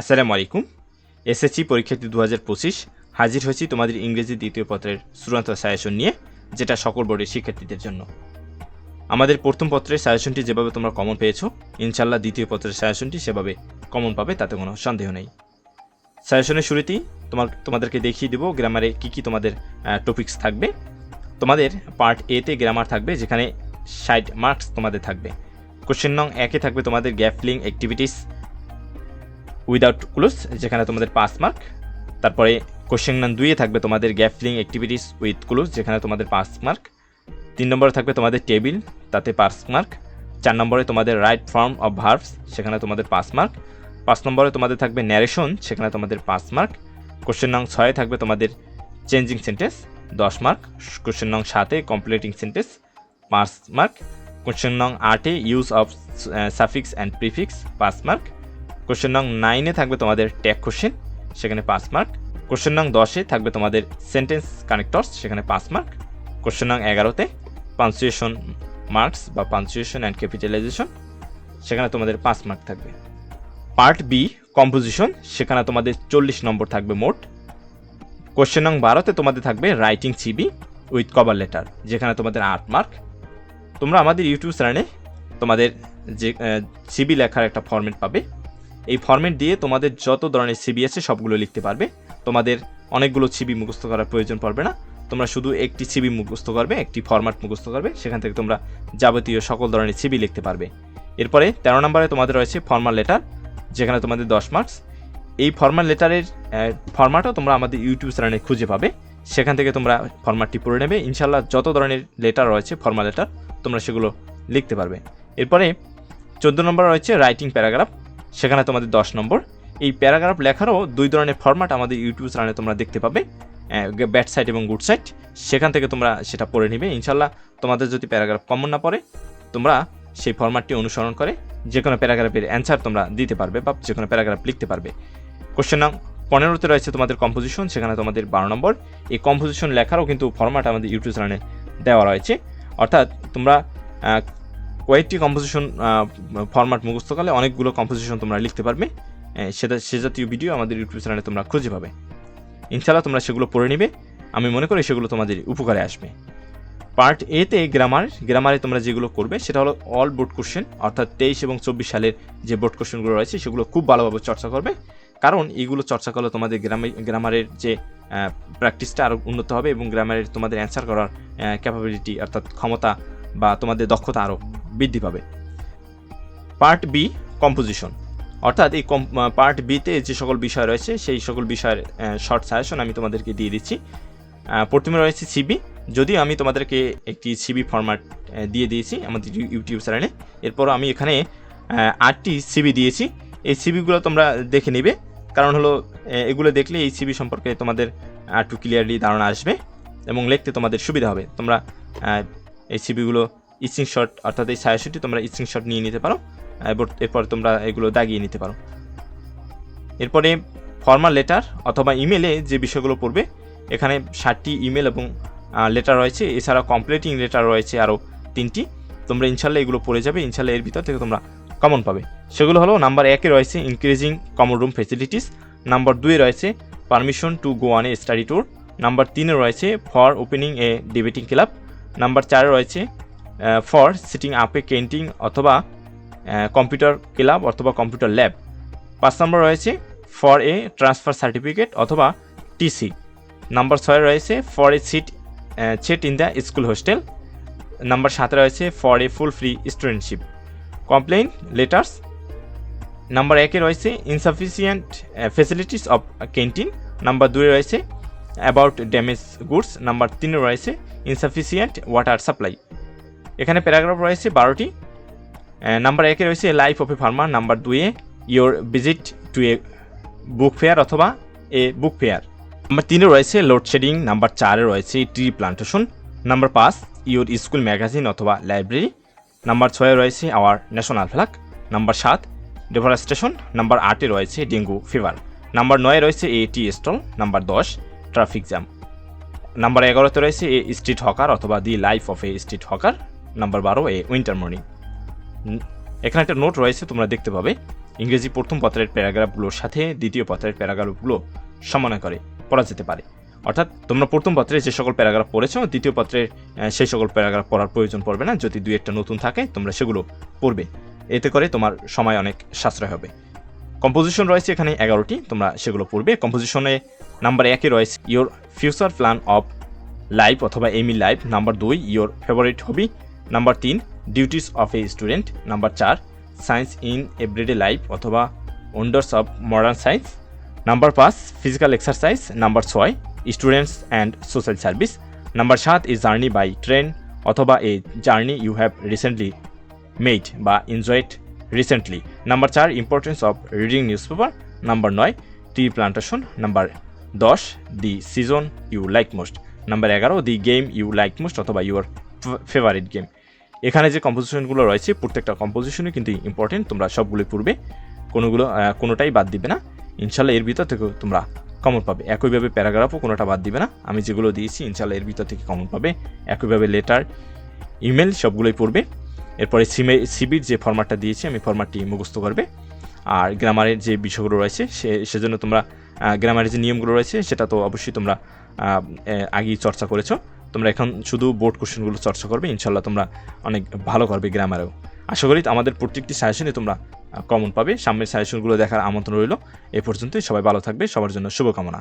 আসসালামু আলাইকুম। এসএসসি পরীক্ষার্থী দু হাজার পঁচিশ, হাজির হয়েছি তোমাদের ইংরেজি দ্বিতীয় পত্রের চূড়ান্ত সাজেশন নিয়ে, যেটা সকল বোর্ডের শিক্ষার্থীদের জন্য। আমাদের প্রথম পত্রের সাজেশনটি যেভাবে তোমরা কমন পেয়েছ ইনশাল্লাহ দ্বিতীয় পত্রের সাজেশনটি সেভাবে কমন পাবে, তাতে কোনো সন্দেহ নেই। সাজেশনের শুরুতেই তোমার তোমাদেরকে দেখিয়ে দেবো গ্রামারে কী কী তোমাদের টপিকস থাকবে। তোমাদের পার্ট এতে গ্রামার থাকবে, যেখানে ষাট মার্কস তোমাদের থাকবে। কোশ্চেন নং একে থাকবে তোমাদের gap filling activities without clues যেখানে তোমাদের পাঁচ মার্ক তারপরে কোশ্চেন নাম দুইয়ে থাকবে তোমাদের গ্যাফলিং অ্যাক্টিভিটিস উইথ ক্লুজ যেখানে তোমাদের পাঁচ মার্ক তিন নম্বরে থাকবে তোমাদের টেবিল তাতে পাঁচ মার্ক চার নম্বরে তোমাদের রাইট ফর্ম অফ ভার্বস সেখানে তোমাদের পাঁচ মার্ক পাঁচ নম্বরে তোমাদের থাকবে ন্যারেশন সেখানে তোমাদের পাঁচ মার্ক কোশ্চেন নং ছয়ে থাকবে তোমাদের চেঞ্জিং সেন্টেন্স দশ মার্ক কোশ্চেন নং সাতে কমপ্লিটিং সেন্টেন্স পাঁচ মার্ক কোশ্চেন নং আটে use of suffix and prefix পাঁচ মার্ক কোশ্চেন নং নাইনে থাকবে তোমাদের ট্যাগ কোশ্চেন সেখানে পাঁচ মার্ক কোশ্চেন নং দশে থাকবে তোমাদের সেন্টেন্স কানেক্টরস সেখানে পাঁচ মার্ক কোশ্চেন নং এগারোতে পাঞ্চুয়েশন মার্কস বা পাঞ্চুয়েশন অ্যান্ড ক্যাপিটালাইজেশন সেখানে তোমাদের পাঁচ মার্ক থাকবে। পার্ট বি কম্পোজিশন সেখানে তোমাদের চল্লিশ নম্বর থাকবে মোট। কোশ্চেন নং বারোতে তোমাদের থাকবে writing CV with cover letter যেখানে তোমাদের আট মার্ক তোমরা আমাদের ইউটিউব চ্যানেলে তোমাদের যে সিবি লেখার একটা ফরম্যাট পাবে। এই ফরম্যাট দিয়ে তোমাদের যত ধরনের সিবি আছে সবগুলো লিখতে পারবে। তোমাদের অনেকগুলো সিবি মুখস্থ করার প্রয়োজন পড়বে না। তোমরা শুধু একটি সিবি মুখস্থ করবে, একটি ফরম্যাট মুখস্থ করবে, সেখান থেকে তোমরা যাবতীয় সকল ধরনের সিবি লিখতে পারবে। এরপরে তেরো নম্বরে তোমাদের রয়েছে ফর্মাল লেটার যেখানে তোমাদের দশ মার্কস এই ফর্মাল লেটারের ফরম্যাটও তোমরা আমাদের ইউটিউব চ্যানেলে খুঁজে পাবে। সেখান থেকে তোমরা ফরম্যাটটি পড়ে নেবে। ইনশাল্লাহ যত ধরনের লেটার রয়েছে ফর্মাল লেটার তোমরা সেগুলো লিখতে পারবে। এরপরে চোদ্দ নম্বর রয়েছে রাইটিং প্যারাগ্রাফ সেখানে তোমাদের দশ নম্বর। এই প্যারাগ্রাফ লেখারও দুই ধরনের ফরম্যাট আমাদের ইউটিউব চ্যানেলে তোমরা দেখতে পাবে ব্যাড সাইড এবং গুড সাইড সেখান থেকে তোমরা সেটা পড়ে নিবে ইনশাল্লাহ তোমাদের যদি প্যারাগ্রাফ কমন না পড়ে, তোমরা সেই ফরম্যাটটি অনুসরণ করে যে কোনো প্যারাগ্রাফের অ্যান্সার তোমরা দিতে পারবে বা যে কোনো প্যারাগ্রাফ লিখতে পারবে। কোশ্চেন নাম পনেরোতে রয়েছে তোমাদের কম্পোজিশন সেখানে তোমাদের বারো নম্বর। এই কম্পোজিশন লেখারও কিন্তু ফরম্যাট আমাদের ইউটিউব চ্যানেলে দেওয়া রয়েছে। অর্থাৎ তোমরা কয়েকটি কম্পোজিশন ফরম্যাট মুখস্থ করলে অনেকগুলো কম্পোজিশন তোমরা লিখতে পারবে। সেটা সে জাতীয় ভিডিও আমাদের ইউটিউব চ্যানেলে তোমরা খুঁজে পাবে। ইনশাল্লাহ তোমরা সেগুলো পড়ে নিবে। আমি মনে করি সেগুলো তোমাদের উপকারে আসবে। পার্ট এতে গ্রামার গ্রামারে তোমরা যেগুলো করবে, সেটা হলো অল বোর্ড কোশ্চেন অর্থাৎ তেইশ এবং চব্বিশ সালের যে বোর্ড কোশ্চেনগুলো রয়েছে, সেগুলো খুব ভালোভাবে চর্চা করবে। কারণ এইগুলো চর্চা করলে তোমাদের গ্রামে গ্রামারের যে প্র্যাকটিসটা আরও উন্নত হবে এবং গ্রামারের তোমাদের অ্যান্সার করার ক্যাপাবিলিটি অর্থাৎ ক্ষমতা বা তোমাদের দক্ষতা আরও বৃদ্ধি পাবে। Part B, composition. অর্থাৎ এই পার্ট বিতে যে সকল বিষয় রয়েছে, সেই সকল বিষয়ের শর্ট সাজেশন আমি তোমাদেরকে দিয়ে দিচ্ছি। প্রথমে রয়েছে সিবি। যদিও আমি তোমাদেরকে একটি সিবি ফরম্যাট দিয়ে দিয়েছি আমাদের ইউটিউব চ্যানেলে এরপর আমি এখানে আটটি সিবি দিয়েছি। এই সিবিগুলো তোমরা দেখে নিবে। কারণ হলো এগুলো দেখলে এই সিবি সম্পর্কে তোমাদের একটু ক্লিয়ারলি ধারণা আসবে এবং লিখতে তোমাদের সুবিধা হবে। তোমরা এই সিবিগুলো স্ক্রিনশট অর্থাৎ এই সাজেশনটি তোমরা স্ক্রিনশট নিয়ে নিতে পারো, এরপর তোমরা এগুলো দাগিয়ে নিতে পারো। এরপরে ফর্মাল লেটার অথবা ইমেলে যে বিষয়গুলো পড়বে, এখানে ষাটটি ইমেল এবং লেটার রয়েছে। এছাড়া কমপ্লিটিং লেটার রয়েছে আরও তিনটি। তোমরা ইনশাল্লাহ এগুলো পড়ে যাবে, ইনশাল্লাহ এর ভিতর থেকে তোমরা কমন পাবে। সেগুলো হলো নাম্বার একে রয়েছে increasing common room facilities number দুয়ে রয়েছে permission to go on a study tour number তিনে রয়েছে for opening a debating club number চারে রয়েছে ফর সিটিং আপ কেন্টিং অথবা কম্পিউটার ক্লাব অথবা কম্পিউটার ল্যাব পাঁচ নম্বর রয়েছে ফর এ ট্রান্সফার সার্টিফিকেট অথবা টিসি নাম্বার ছয় রয়েছে for a seat set in the school hostel number সাতে রয়েছে for a full free studentship complain letters number একে রয়েছে insufficient facilities of canteen number দুয়ে রয়েছে অ্যাবাউট ড্যামেজ গুডস নাম্বার তিনে রয়েছে ইনসাফিসিয়েন্ট ওয়াটার সাপ্লাই এখানে প্যারাগ্রাফ রয়েছে বারোটি। নাম্বার একে রয়েছে life of a farmer, number দুয়ে your visit to a book fair অথবা এ বুক ফেয়ার। নাম্বার তিনে রয়েছে লোডশেডিং, নাম্বার চারে রয়েছে ট্রি প্লান্টেশন, নাম্বার পাঁচ ইয়োর স্কুল ম্যাগাজিন অথবা লাইব্রেরি, নাম্বার ছয়ে রয়েছে আওয়ার ন্যাশনাল ফ্ল্যাগ নাম্বার সাত ডেফরেস্টেশন, নাম্বার আটে রয়েছে ডেঙ্গু ফিভার, নাম্বার নয়ে রয়েছে এ টি স্টল, নাম্বার দশ ট্রাফিক জ্যাম। নাম্বার এগারোতে রয়েছে এ স্ট্রিট হকার অথবা the life of a street hawker number বারো, এ উইন্টার মর্নিং এখানে একটা নোট রয়েছে, তোমরা দেখতে পাবে। ইংরেজি প্রথম পত্রের প্যারাগ্রাফগুলোর সাথে দ্বিতীয় পত্রের প্যারাগ্রাফগুলো সমন্বয় করে, পড়া যেতে পারে। অর্থাৎ তোমরা প্রথম পত্রে যে সকল প্যারাগ্রাফ পড়েছো, দ্বিতীয় পত্রে সেই সকল প্যারাগ্রাফ পড়ার প্রয়োজন পড়বে না। যদি দুই একটা নতুন থাকে, তোমরা সেগুলো পড়বে। এতে করে তোমার সময় অনেক সাশ্রয় হবে। কম্পোজিশন রয়েছে এখানে এগারোটি, তোমরা সেগুলো পড়বে। কম্পোজিশনে নাম্বার একে রয়েছে your future plan of life অথবা এমি লাইফ নাম্বার দুই ইওর ফেভারিট হবি নাম্বার তিন duties of a student number চার সায়েন্স ইন এভরিডে লাইফ অথবা wonders of modern science number পাঁচ ফিজিক্যাল এক্সারসাইজ নাম্বার ছয় students and social service number সাত a journey by train অথবা a journey you have recently made বা enjoyed recently number চার importance of reading newspaper number নয় টি plantation number দশ the season you like most number এগারো the game you like most অথবা your favourite game এখানে যে কম্পোজিশনগুলো রয়েছে, প্রত্যেকটা কম্পোজিশনই কিন্তু ইম্পর্টেন্ট তোমরা সবগুলোই পড়বে। কোনোগুলো কোনোটাই বাদ দিবে না। ইনশাল্লাহ এর ভিতর থেকে তোমরা কমন পাবে। একইভাবে প্যারাগ্রাফও কোনোটা বাদ দিবে না। আমি যেগুলো দিয়েছি ইনশাল্লাহ এর ভিতর থেকে কমন পাবে। একইভাবে লেটার ইমেল সবগুলোই পড়বে। এরপরে সিমে সিবির যে ফরম্যাটটা দিয়েছি, আমি ফরম্যাটটি মুখস্থ করবে। আর গ্রামারের যে বিষয়গুলো রয়েছে, সে, সেজন্য তোমরা গ্রামারের যে নিয়মগুলো রয়েছে, সেটা তো অবশ্যই তোমরা আগেই চর্চা করেছ। তোমরা এখন শুধু বোর্ড কোশ্চেনগুলো চর্চা করবে ইনশাল্লাহ তোমরা অনেক ভালো করবে গ্রামারেও আশা করি আমাদের প্রত্যেকটি সাজেশনে তোমরা কমন পাবে। সামনের সাজেশনগুলো দেখার আমন্ত্রণ রইল। এ পর্যন্তই সবাই ভালো থাকবে। সবার জন্য শুভকামনা।